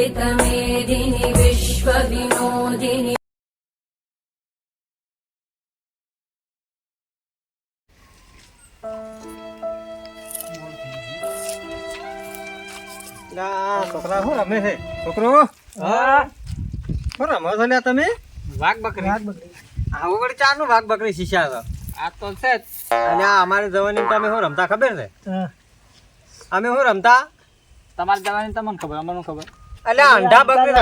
वेदमेदिनि विश्वविनोदिनि આ છોકરા શું રમે છે છોકરો હા શું રમો છો લ્યા તમે વાઘ બકરી આ વગર ચારનું વાઘ બકરી શીખ્યા છો આ તો છે જ અને આ અમારે જવાની તમે શું રમતા ખબર છે અમે શું રમતા તમારે જવાની તમને ખબર અમને ખબર. એટલે અંડા બકરી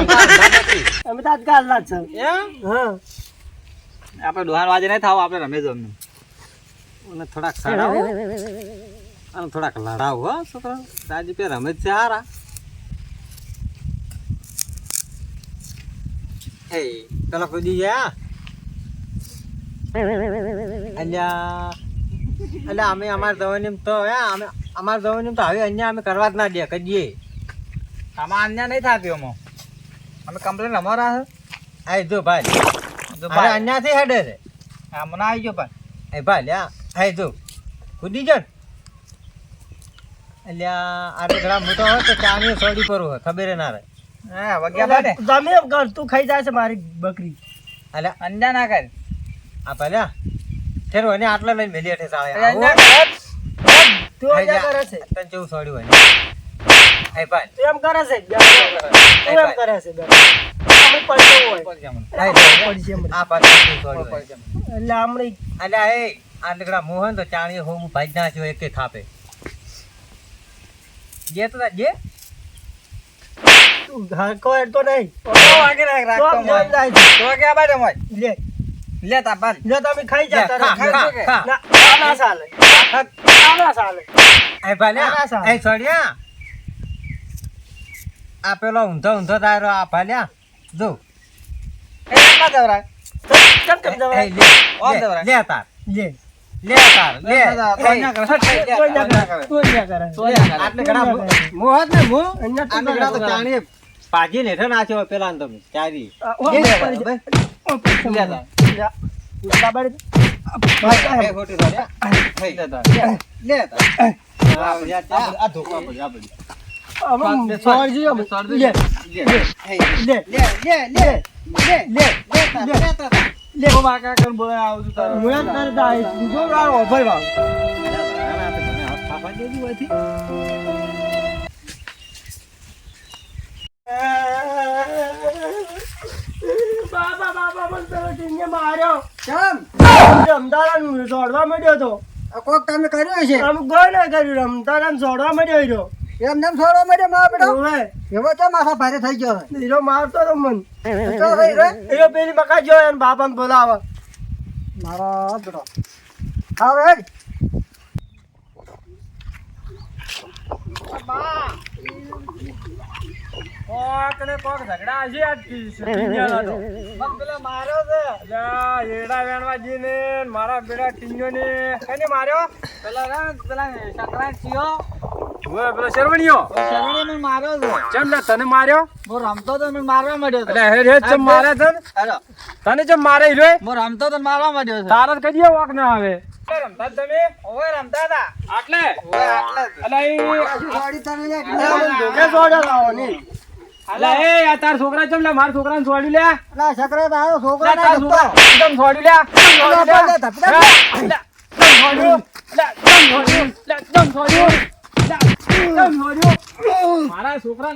અમે તો આજકાલના જ છે. એમ? હા. આપણે દોહાન વાજે નહીં થાવ આપણે રમે જો અને થોડાક સડાવો. અને થોડાક લડાવો હો છોકરા. દાદી પે રમે છે હારા. એ પેલો કૂદી ગયા? અલ્યા. અલ્યા અમે અમાર જવાની તો અમે અમાર જવાની તો હવે અહીંયા અમે કરવા જ ના દે કદીએ આમાં અન્ય નહીં થતી અમો અમે કમ્પ્લેન અમારા છે આ જો ભાઈ. જો અરે અહીંયાથી હેડે છે. આ મને આવી ગયો ભાઈ. એ ભાઈ લ્યા. હા જો. કૂદી જો ને અલ્યા આ ઘણા મોટો હોય તો ચાની સોડી પર હોય ખબર ના રહે. હા વગ્યા બાડે તમે તું ખાઈ જાય છે મારી બકરી. અલ્યા. અન્ય ના કર આ ભલ્યા ઠેરો એને આટલા લઈને મેલી. કરે છે. તને કેવું સોડ્યું હોય ભાઈ તું એમ કરે છે. તું એમ કરે છે બે. અમે પડતો હોય. આય આપણે જો. પડી છે હમણાં. આ પાછું કેવું સોડ્યું હોય. એટલે હમણાં અલ્યા એ આ નીકળા મોહ હોય ને તો ચાણી હોવું ભાઈ એકે થાપે. જે તો જે તું હરકો હેડતો નહીં. તો તો રાખતો છે. તો લે. લે તા બાર લે તમે ખાઈ જા તારે ખાઈ. ના, ના ચાલે. આ ના ચાલે. એ ના, ના, એ સોડ્યા આ પેલો ઊંધો ઊંધો તારો આ ભાલ્યા. જો. એ કેમ એ, જવાય? એ, લે, ઓમ લે, જવરાય. લે તાર લે લે તાર લે. અહીંયા કરે અહીંયા કરે. અહીંયા કરે. આટલે ઘણા મોહ જ ને મોહ અહીંયા તું આટલે ઘણા તો. ચાણી. પાજી નેઠે નાખ્યો પેલા તમે ચારી. લે તાર. આ પેલો ટીંગે માર્યો. કેમ રમતારાને દોડવા માંડ્યો હતો. કોક તમે કર્યું છે અમુક કોઈ ના કર્યું રમતારાને જોડવા માંડ્યો હીરો. એમ નેમ છોડવા માટે માં એવો તો માથા ભારે થઈ ગયો હીરો મારતો હતો મન. તો ભાઈ હીરો? પેલી મકા જોયો અને બાપાને બોલાવે. મારા બેટો હવે કોક ને કોક ઝઘડા હશે આજથી. ટીંગ્યાના મગ પેલા માર્યો છે. અલ્યા, યેરડા વેણવાજી ને મારા બેડા ટીંગ્યો ને. માર્યો? પેલા રા- પેલા સંક્રાંત થયો. હવે પેલો શરવણીયો. શરણે માર્યો છે. ચમ લે તને માર્યો? હું રમતો તો મને મારવા માંડ્યો એટલે ચમ મારે તને હેલો. તને ચમ મારે હીરો હું રમતો તો મારવા માંડ્યો છે. તારા જ કદીએ વાક ના આવે. રમતા જ તમે? ઓય રમતા હતા. આટલે? ઓય આટલા અલા એ ગાડી તમે લે જોડે લાવો અલા એ આ તાર છોકરા ચમ લે મારા છોકરાને છોડી લે ના છકરે તો આવ્યો છોકરો તાર છોકરા ચમ છોડી લે છોડી લે. મારા છોકરા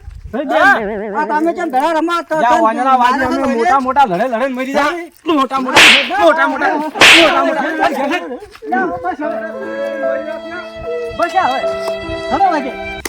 તમે જેમ ભેળા રમા તો મોટા મોટા લડે લડે મરી જાય. મોટા મોટા મોટા મોટા મોટા મોટા. બસ હવે. હવે વાગે.